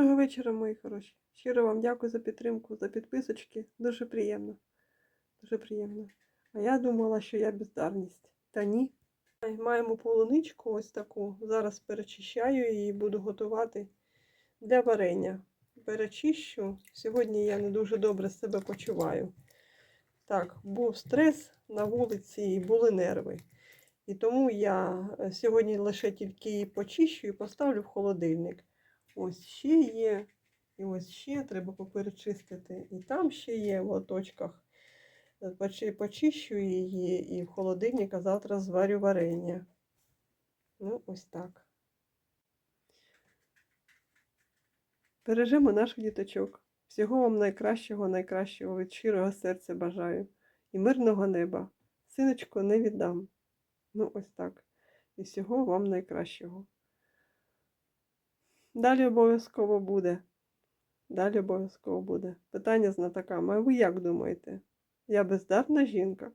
Доброго вечора, мої хороші. Щиро вам дякую за підтримку, за підписочки. Дуже приємно. Дуже приємно. А я думала, що я бездарність. Та ні. Маємо полуничку ось таку. Зараз перечищаю її і буду готувати для варення. Перечищу. Сьогодні я не дуже добре себе почуваю. Так, був стрес на вулиці і були нерви. І тому я е, сьогодні лише тільки її почищу і поставлю в холодильник. Ось ще є. І ось ще треба поперечистити. І там ще є в лоточках. Е, почи- Почищу її і в холодильник, а завтра зварю варення. Ну, ось так. Бережемо наших діточок. Всього вам найкращого, найкращого від щирого серця бажаю. І мирного неба. Синочко, не віддам. Ну, ось так. І всього вам найкращого. Далі обов'язково буде. Далі обов'язково буде. Питання знатока. А ви як думаєте? Я бездарна жінка?